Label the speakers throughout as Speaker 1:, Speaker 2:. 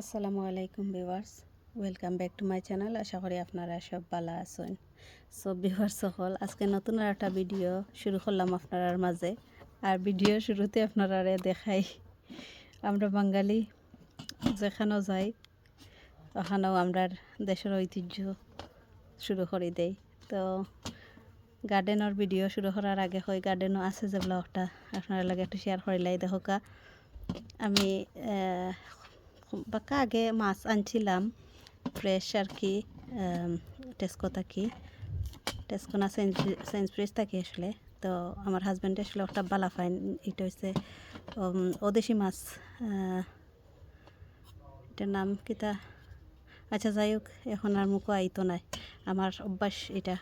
Speaker 1: আসসালামু আলাইকুম viewers, welcome back to my channel. আশা করি আপনারা সব ভালো আছেন। সো ভিউয়ার্স সকল, আজকে নতুন আর একটা ভিডিও শুরু করলাম আপনার মাঝে। আর ভিডিও শুরুতে আপনারা দেখাই, আমরা বাঙালি, যেখানেও যাই, ওখানেও আমরা দেশের ঐতিহ্য শুরু করে দেই। তো গার্ডেনের ভিডিও শুরু করার আগে হয় গার্ডেনও আছে যে ব্লগটা আপনার লাগে একটু শেয়ার করিলাই। দেখোকা আমি বাক্কা আগে মাছ আনছিলাম ফ্রেশ আর কি টেস্কো থাকি টেস্কো না সেন্স ফ্রেশ থাকি আসলে তো আমার হাজব্যান্ড আসলে একটা বালা ফাইন এটা হচ্ছে ওদেশি মাছ এটার নাম কিতা আচ্ছা যাই হোক এখন আর মুখও আইতো নাই আমার অভ্যাস এটা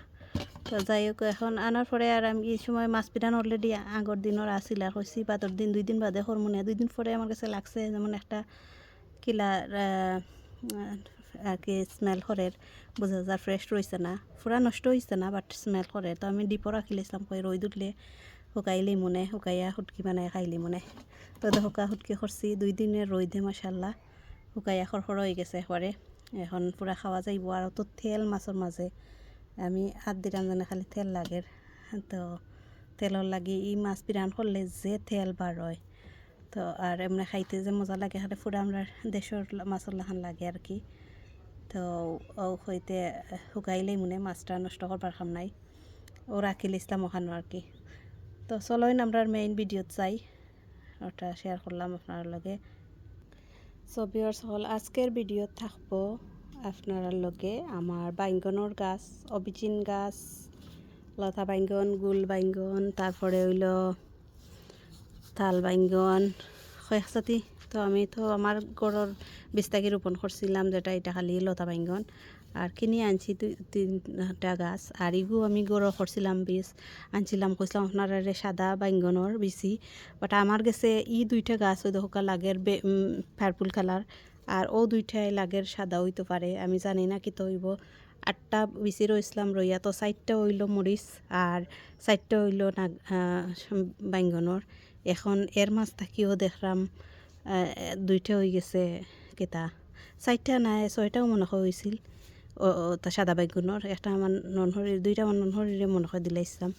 Speaker 1: তো যাই হোক এখন আনার পরে আর আমি এই সময় মাছ পিটান অলরেডি আগর দিনের আসিল আর হয়েছি বাদর দিন দুই দিন বাদে হরমোনিয়া দুই দিন পরে আমার কাছে লাগছে যেমন একটা কিলার আর কি স্মেল করে বোঝা যায় ফ্রেশ রয়েছে না। পুরা নষ্ট হয়েছে না বাট স্মেল করে তো আমি ডিপো রাখিলাম কই রই উঠলে শুকাইলি মনে শুকাইয়া হুটকি বানাই খাইলি মনে তো শুকা হুটকি করছি দুই দিনের রই দে মাসাল্লাহ শুকাইয়া খরখর হয়ে গেছে একবারে এখন পুরা খাওয়া যাইব আর তো তেল মাছের মাঝে আমি হাত দিলাম জানে খালি তেল লাগে তো তেলর লাগি ই মাছ পিরান করলে যে তেল বার হয়। তো আর এমনি খাইতে যে মজা লাগে খালি পুরা আমরা দেশের মাছের লাগে আর কি। তো ও হইতে শুকাইলেই মনে মাছটা নষ্ট করবার খাম নাই। ও রাখিল ইসলাম ওখানো আর কি। তো চলোইন আমরা মেইন ভিডিওত যাই। ওটা শেয়ার করলাম আপনার লগে। ভিউয়ার্স হল, আজকের ভিডিও থাকব আপনার লগে আমার বাইঙ্গনের গাছ অবিচিন গাছ, লতা বাইঙ্গন, গুল বাইঙ্গন, তারপরে হইল তাল বাইঙ্গন কয়েকসাথী তো আমি তো আমার গড়ের বিস্তাকি রোপণ করছিলাম যেটা এটা খালি লতা বাইঙ্গন। আর কিনে আনছি দুই, তিনটা গাছ। আর ইগু আমি গড় করছিলাম বীজ। আনছিলাম কইছিলাম আপনার সাদা বাইঙ্গনের বিচি বাট আমার গেছে ই দুইটা গাছ ওই দেখা লাগের পার্পুল কালার আর ও দুইটাই লাগের সাদা হইতে পারে আমি জানি না কি তো হইব। আটটা বিচি রইছিলাম রইয়া তো চারটা হইল মরিচ আর চারটা হইল না বাইঙ্গনের এখন এর মাছ থাকিও দেখলাম দুইটা হয়ে গেছে কেতা চারটা নাই, ছয়টাও মনে হয় হয়েছিল ও তা সাদা বাইগুণর একটা আমার ননহরি দুইটা আমার ননহরিরে মনে হয় দিলাইছিলাম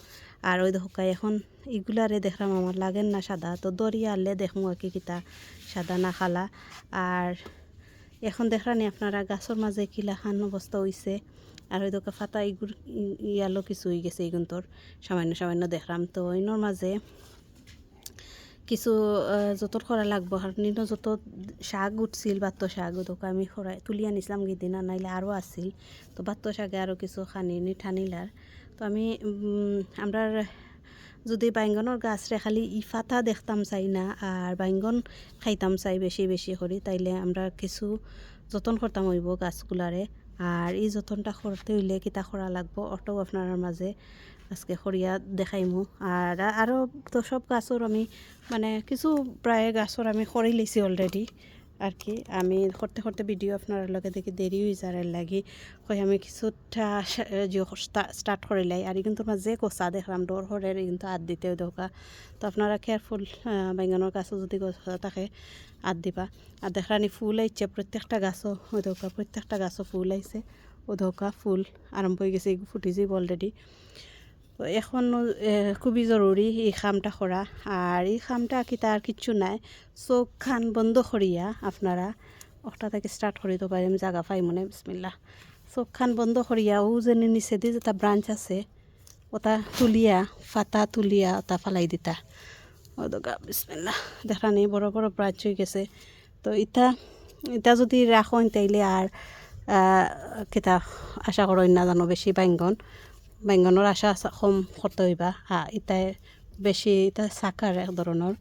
Speaker 1: আর ওই শুকাই এখন ইগুলারে দেখলাম আমার লাগেন না সাদা? তো দরিয়া আনলে দেখমু আর কি কিতা সাদা না খালা। আর এখন দেখলানি আপনারা গাছের মাঝে কিলা খান অবস্থা হইছে আর ওই দোকা ফাতা ইগুর ইয়ালো কিছু হয়ে গেছে ইগুন্তর সামান্য সামান্য দেখলাম। তো ইনোর মাঝে কিছু যতর করা লাগবো। আর যত শাক উঠছিল বাত্ত শাক ওদকে আমি খরাই তুলি আনিছিলাম গিদিনা নাইলে আরও আছিল। তো বাত্ত শাকে আরও কিছু খানি নি ঠানিলার তো আমি উম, আমরার যদি বাইঙ্গনের গাছ রে খালি ই ফাতা দেখতাম চাই না আর বাইঙ্গন খাইতাম চাই বেশি বেশি করি তাইলে আমরা কিছু যতন করতাম হইব গাছগুলারে আর এই যতনটা করতে হইলে কিতা করা লাগবো, অটো আপনার মাঝে আজকে খরিয়া দেখাইমু। আর আরও তো সব গাছর আমি মানে কিছু প্রায় গাছর আমি খরি লৈছি অলরেডি আর কি আমি করতে করতে ভিডিও আপনার লগে দেখি দেরি হয়ে যার লাগি। কই আমি কিছুটা স্টার্ট করিলাই আর কিন্তু তোমার যে কোচা দেখলাম ডর হরে কিন্তু আদ দিতে দরকার তো আপনারা কেয়ারফুল বেঙ্গনের গাছও যদি গছ থাকে, আদ দিবা। আর দেখলানি ফুল আইছে প্রত্যেকটা গাছও দরকার প্রত্যেকটা গাছও ফুল আইছে ও দরকার ফুল আরম্ভ হয়ে গেছে এগুলো ফুটি অলরেডি এখন খুবই জরুরি এই কামটা করা আর এই কামটা কি তার কিচ্ছু নাই। চোখ খান বন্ধ করিয়া আপনারা ওটা থেকে স্টার্ট করে দিতে পারেন জায়গা পাই মনে বিসমিল্লা চোখ খান বন্ধ করিয়া, ও যে নিচে দিয়ে যেটা ব্রাঞ্চ আছে, ওটা তুলিয়া, ফাতা তুলিয়া ওটা ফালাই দিতা। ও দোকা বিসমিল্লা দেখা নেই, বড় বড় ব্রাঞ্চ হয়ে গেছে। তো ইটা ইটা যদি রাখো তাইলে আর কিতা আশা করো না জানো বেশি বাইঙ্গন বেঙ্গনের আশা কম করতে হইবা। হ্যাঁ ইতাই বেশি ইতা চাকার এক ধরনের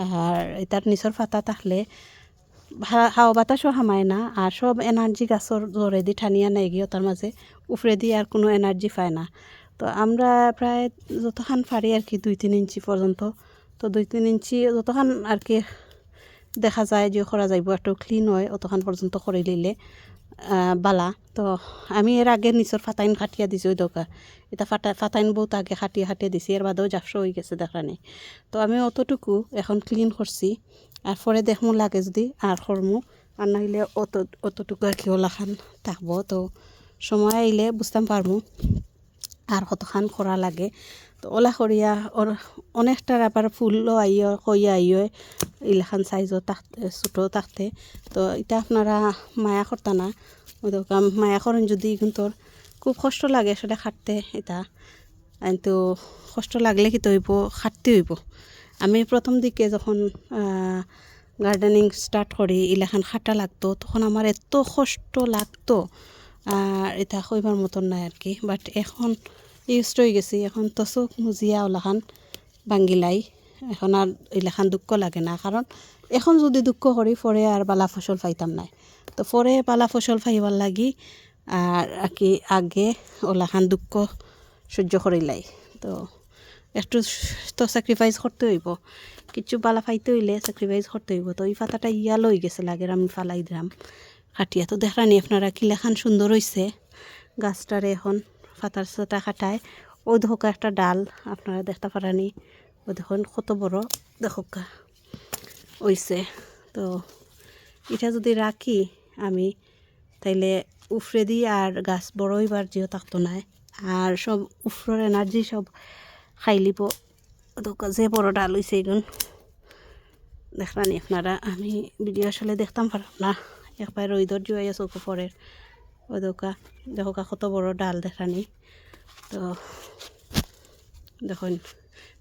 Speaker 1: আর ইতার নিচর ফাতা থাকলে হাওয়া বাতাসও হামায় না। আর সব এনার্জি গাছর জোরেদি ঠানিয়া নাই গিয়ে তার মাঝে উফরে দিয়ে আর কোনো এনার্জি পায় না। তো আমরা প্রায় যতখান পারি আর কি দুই তিন ইঞ্চি পর্যন্ত তো দুই তিন ইঞ্চি যতখান আর কি দেখা যায় যে করা যাইব একটু ক্লিন হয়, অতখান পর্যন্ত করে নিলে বালা। তো আমি এর আগে নিচর ফাটাইন খাটিয়া দিছি ওই দোকা। এটা ফাটা, ফাটাইন বহুত আগে খাটিয়ে খাটিয়ে দিছি। এর বাদেও জাফসো হয়ে গেছে দেখা নেই। তো আমি অতটুকু এখন ক্লিন করছি আর পরে দেখমু লাগে যদি আর করমু আর নাহলে অত অতটুকু আর কি ওলাখান থাকব। তো সময় আইলে বুঝতাম পারব আর কতখান করা লাগে। তো ওলা করিয়া ওর অনেকটার আবার ফুলও আইয় কইয়া আইয়, ইলাখান সাইজও থাকতে ছোটো থাকতে তো এটা আপনারা মায়া করতা না। মায়া করেন যদি কিন্তু খুব কষ্ট লাগে সেটা খাটতে এটা কিন্তু কষ্ট লাগলে কি হইব খাটতে হইব। আমি প্রথম দিকে যখন গার্ডেনিং স্টার্ট করি ইলাখান খাটা লাগতো, তখন আমার এত কষ্ট লাগতো। আর এটা কইবার মতন নাই আর কি বাট এখন ইউজড হয়ে গেছি। এখন তো চোখ মুজিয়া ওলাখান বাঙ্গিলাই। এখন আর ইলাখান দুঃখ লাগে না, কারণ এখন যদি দুঃখ করি, পরে আর বালা ফসল পাইতাম নাই। তো পরে বালা ফসল পাইবার লাগি আর কি আগে ওলাখান দুঃখ সহ্য করিলাই। তো একটু তো স্যাক্রিফাইস করতে হইব। কিছু বালা ফাইতে হইলে স্যাক্রিফাইস করতে হইব। তো এই পাতাটা ইয়া লই গেছে লাগে, আমি ফালাই দিলাম। খাটিয়া তো দেখরানি আপনারা কিলাখান সুন্দর হইছে? গাছটারে এখন ফাতার সাতা খাটায় ওই দেখোকা একটা ডাল, আপনারা দেখতে পারানি। ওই দেখুন কত বড়। দেখোকা হইছে। তো এটা যদি রাখি আমি, তাইলে উফরে দিই আর গাছ বড় হইবার যেও থাকতো নাই। আর সব উফরের এনার্জি সব খাই লিব। যে বড় ডাল হইছে এগুন দেখলানি আপনারা, আমি ভিডিও আসলে দেখতাম পারলাম না। একবার রইদর জুয়াই চৌকো পরের ওদকা দেখোকা কত বড় ডাল দেখানি তো, দেখুন,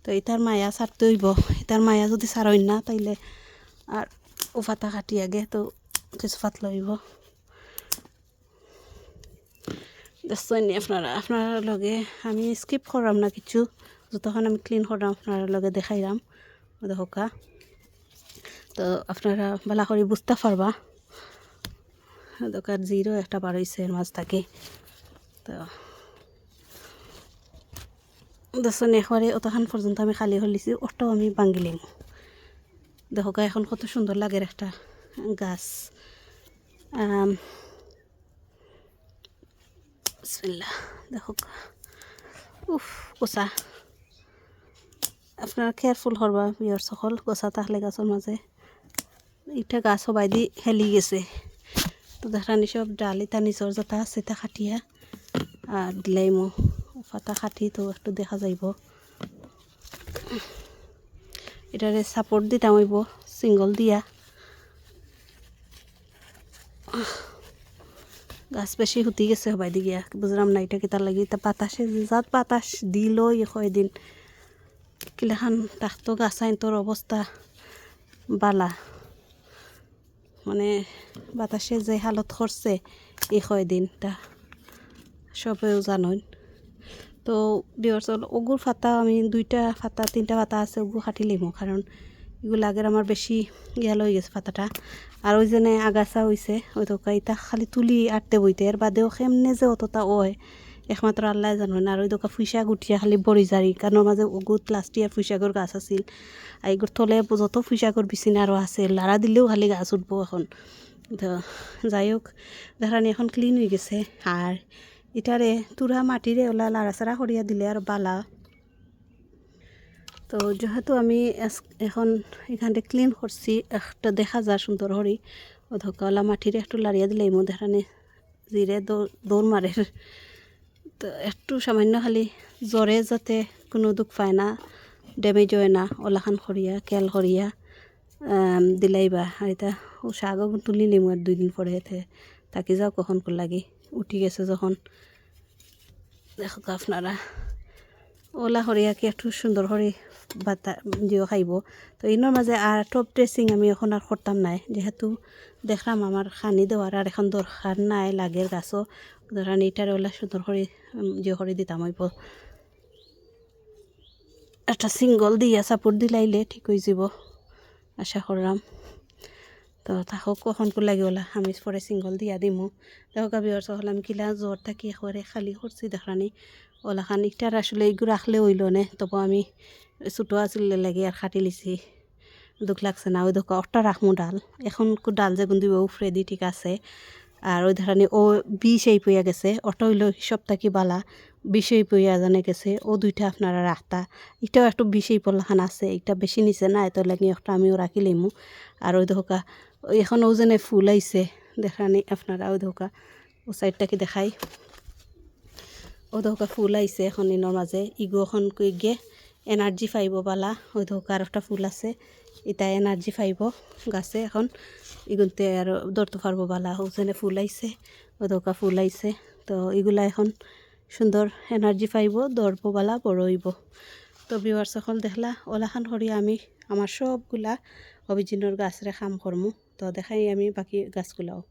Speaker 1: তো এটার মায়া ছাড়তে হইব। এটার মায়া যদি ছাড়ই না, তাইলে আর পাতা কাটি আগে, তো কিছু পাত লইব দেখছেন আপনারা, আপনার লগে আমি স্কিপ করাম না কিছু। যতক্ষণ আমি ক্লিন করাম আপনার লগে দেখাইলাম দেখা তো, আপনারা ভালো করে বুঝতে পারবা দোকান জিরো, একটা বার হয়েছে মাছ থাকে। তো দেখুন একবারে অতখান পর্যন্ত আমি খালি হলিছি অটো আমি বাঙ্গিলিম দেখো গা, এখন কত সুন্দর লাগে একটা গাছ। দেখো। উফ, কোচা। আপনারা কেয়ারফুল করবা বিয়ার সকল গোছা থাকলে গাছের মাঝে ইটা গাছ সবাই দি হেলি গেছে। তো দেখানি সব ডাল ইটা নিজর যেটা আছে তা খাটিয়া আর দিলাই মো পাতা খাটি তো একটু দেখা যাইব। এটারে সাপোর্ট দিতাম হইব সিঙ্গল দিয়া। গাছ বেশি হুতি গেছে সবাই দিকে বুঝলাম না এটা কিতার লাগি তা বাতাসে যাত বাতাস দিল ইয়ে কয়দিন কিলাখান তাকতো গাছ আইন তোর অবস্থা বালা। মানে বাতাসে যে হালত করছে এই কয়দিন তা সবেও জানেন তো বিয়র চল ওগুর ফাতা, আমি দুইটা ফাতা, তিনটা ফাতা আছে ওগুলো কাটি লিমো, কারণ এগুলো আগের আমার বেশি ইয়া লই গেছে ফাতাটা। আর ওই জন্য আগাছা হইছে, ওই তো খালি তুলি আটতে বইতে, এর বাদেও কেমনে যে অতটা ওয় একমাত্র আল্লাহ জানেন আর ওই দোকা ফুইসা গুটিয়া খালি বড়ি জারি কারণ মাঝে ওগুত লাস্ট ইয়ার ফুইসাগর গাছ আছিল। এগুর তলে যত ফুইসাগর বিচিনা আরও আছে লাড়া দিলেও খালি গাছ উঠবো এখন। তো, যাই হোক দেখানি এখন ক্লিন হয়ে গেছে। আর ইটারে তুরা মাটিরে ওলা লাড়াচাড়া করিয়া দিলে আর বালা। তো, যেহেতু আমি এখন এখানটা ক্লিন করছি একটা দেখা যায় সুন্দর হরি ও ধকাওয়ালা মাটিরে একটু লাড়িয়া দিলে এই মধ্যে এখানে জিরে দৌড় মারে তো একটু সামান্য খালি জ্বরে যাতে কোনো দুঃখ পায় না ড্যামেজ হয় না ওলাখান করিয়া কেল আম, দিলাইবা আর এটা ও শাগও তুলি নিমু আর দুই দিন পরে থাকি যাও কখন লাগি। উঠি গেছে যখন। দেখো আপনারা। ওলা হরিয়া কি একটু সুন্দর করে বাতা দিও খাইব। তো ইনোর মাঝে আর টপ ড্রেসিং আমি এখন আর করতাম নাই। যেহেতু দেখলাম আমার খানি দেওয়ার আর এখন দরকার নাই লাগের গাছও ধরান এইটারে ওলা সুন্দর করে জিও করে দিতাম হইব একটা সিঙ্গল দিয়া সাপোর্ট দিলাইলে ঠিক হয়ে যাব আশা করলাম। তো তাহক কখন লাগে ওলা আমি পরে সিঙ্গল দিয়া দিমু। দেখো অর্থ হলাম কিলা, জ্বর থাকি একবারে খালি করছি দেখানি ওলা খান, ইটার আসলে এইগুলো রাখলে হইল নে, তবু আমি ছোটো আছিল লাগে আর খাটি লিছি। দুঃখ লাগছে না, ওই দেখো, অট্টা রাখমু ডাল। এখন ডাল যে গুন্দিব উফরে দি, ঠিক আছে। আর ওই ধরানি ও বিষ এই পইয়া গেছে অটো হইল হিসব থাকি বালা বিষই পইয়া জানে গেছে, ও দুইটা আপনারা রাখতা এটাও একটু বিষই পড়লাখান আছে এটা বেশি নিচে না এত লাগি একটা আমিও রাখি লিমু আর ওই দেখা এখন ওজনে ফুল আইছে, দেখানি আপনারা ওই ধোকা, ও সাইডটাকে দেখাই? ও ধোকা ফুল আইছে এখন ইনোর মাঝে, ইগো এখন গে, এনার্জি পাইব বালা, ওই ধোকা আর একটা ফুল আছে। এটা এনার্জি পাইব গাছে এখন। ইগুনতে আর ধরতে পারব বালা, ওজনে ফুল আইছে ও ধোকা ফুল আইছে। তো এগুলা এখন সুন্দর এনার্জি পাইব, দরব বালা বড় হইব। তো বিবার সকল দেখলা, ওলাখান করি আমি আমার সবগুলা অভিজিনের গাছরে খাম করমু। তো দেখাই আমি বাকি গাছগুলাও।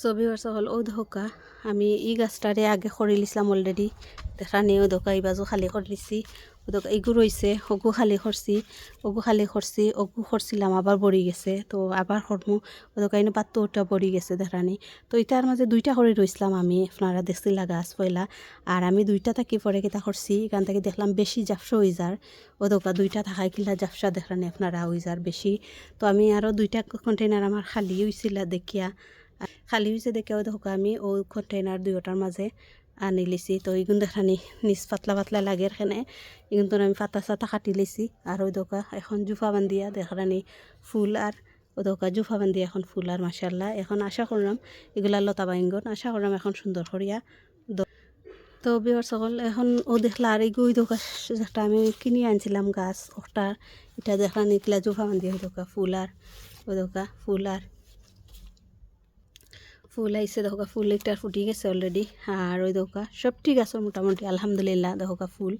Speaker 1: ছবি সকল ও ধোকা আমি ই গাছটারে আগে করে লিছিলাম অলরেডি দেখা নেই ও ধোকা এই বাজু খালি করে লিছি। ধোকা ইগু রয়েছে ওগু খালি করছি ওগু খালি করছি ওগু করছিলাম আবার বড়ি গেছে, তো আবার করমু ও ধোকা ইনো পাত্তো ওটা বড়ি গেছে দেখানি। তো এটার মাঝে দুইটা করে রইছিলাম আমি, আপনারা দেখছিলা গাছ পয়লা আর আমি দুইটা থাকি পরে কিতা করছি এখান থেকে দেখলাম বেশি জাফসা হয়ে যার ও দোকা দুইটা থাকাই কিলা জাফসা দেখলানি আপনারা হয়ে যার বেশি। তো আমি আরও দুইটা কন্টেনার আমার খালি হয়েছিল দেখিয়া। খালি হয়েছে দেখে ওই দেখো আমি ও কন্টেনার দুইটার মাঝে আনি লিছি। তো এইগুন দেখানি নিচ পাতলা পাতলা লাগে এখানে। এগুন তো আমি পাতা চাতা কাটি লিছি। আর ওই দোকা এখন জুফা বান্ধিয়া দেখানি ফুল আর ও দোকা জুফা বান্ধিয়া এখন ফুল আর মাসাল্লাহ এখন আশা করলাম এগুলা লতা বাইঙ্গন, আশা করলাম এখন সুন্দর করিয়া তো বিয়ার সকল এখন ও দেখলা আর এগুই দোকা যেটা আমি কিনে আনছিলাম গাছ ওটা এটা দেখলাম নিকলা জুফা বান্ধিয়া ওই দোকা ফুল আর ওই দোকা ফুল আর ফুল আইসে দেখো ফুল একটা ফুটি গেছে অলরেডি আর ওই দেখো সব ঠিক আছে মোটামুটি, আলহামদুলিল্লাহ, দেখো ফুল।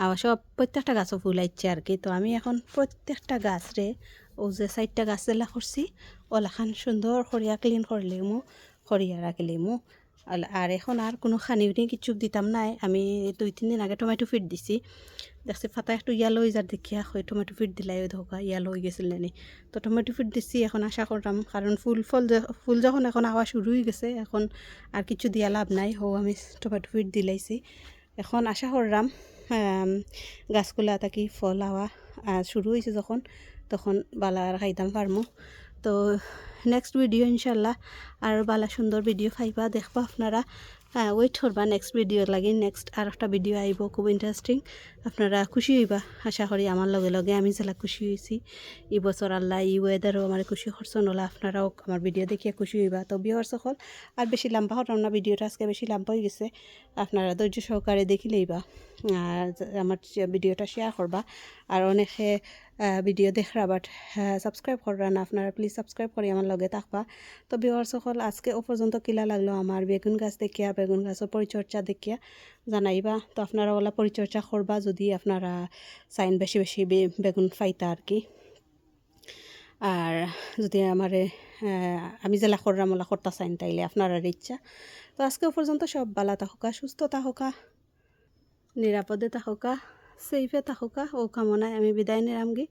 Speaker 1: আর সব প্রত্যেকটা গাছও ফুল আইচ্ছে আর কি। তো আমি এখন প্রত্যেকটা গাছ রে, ও যে চারটা গাছ জেলা করছি ওলাখান সুন্দর করিয়া ক্লিন করলে মো করিয়া রাখলে মো আর এখন আর কোনো খানি কিছু দিতাম নাই। আমি দুই, তিন দিন আগে টমেটো ফিট দিছি। দেখছি ফাটা একটু ইয়ালো হয়ে যার দেখিয়া হয় টমেটো ফিট দিলাই ধোকা, ইয়ালো হয়ে গেছিল নি তো টমেটো ফিট দিছি, এখন আশা করলাম কারণ ফুল ফল ফুল যখন এখন আওয়া শুরু হয়ে গেছে, এখন আর কিছু দিয়া লাভ নাই, হো, আমি টমেটো ফিট দিলাইছি। এখন আশা করলাম গাছগুলা থাকি ফল আওয়া শুরু হয়েছে যখন, তখন বালা আর খাইতাম পারমু তো নেক্সট ভিডিও ইনশাল্লাহ আর বালা সুন্দর ভিডিও খাইবা, দেখবা আপনারা। ওয়েট করবা নেক্সট ভিডিওর লাগি নেক্সট আর একটা ভিডিও আইব খুব ইন্টারেস্টিং আপনারা খুশি হইবা? আশা করি আমার লগে লগে আমি যেলা খুশি হয়েছি এই বছর আল্লাহ এই ওয়েদারও আমার খুশি করছ নলা আপনারাও আমার ভিডিও দেখিয়ে খুশি হইবা। তো বিহর সকল, আর বেশি লম্বা হতাম না, ভিডিওটা আজকে বেশি লম্বা হয়ে গেছে। আপনারা ধৈর্য সহকারে দেখিলেইবা আর আমার ভিডিওটা শেয়ার করবা। আর অনেকে ভিডিও দেখরা বাট সাবস্ক্রাইব কররা না, আপনারা প্লিজ সাবস্ক্রাইব করে আমার লগে থাকবা। তো বিহর সকল, আজকে ও পর্যন্ত কিলা লাগল আমার বেগুন গাছ দেখিয়া, বেগুন গাছের পরিচর্যা দেখিয়া। জানাইবা। তো আপনারা ওলা পরিচর্যা করবা যদি আপনারা চাইন বেশি বেশি বেগুন ফাইতা আর কি। আর যদি আমার আমি জেলা করলাম ওলা করতে চাইন তাইলে আপনারা ইচ্ছা। তো আজকে পর্যন্ত সব বালা থাকা সুস্থ থাকা নিরাপদে থাকা সেফে থাকা ও কামনায় আমি বিদায় নিলামগি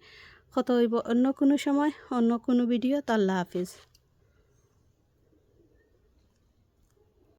Speaker 1: কত হইব অন্য কোনো সময়, অন্য কোনো ভিডিও তো আল্লাহ হাফিজ।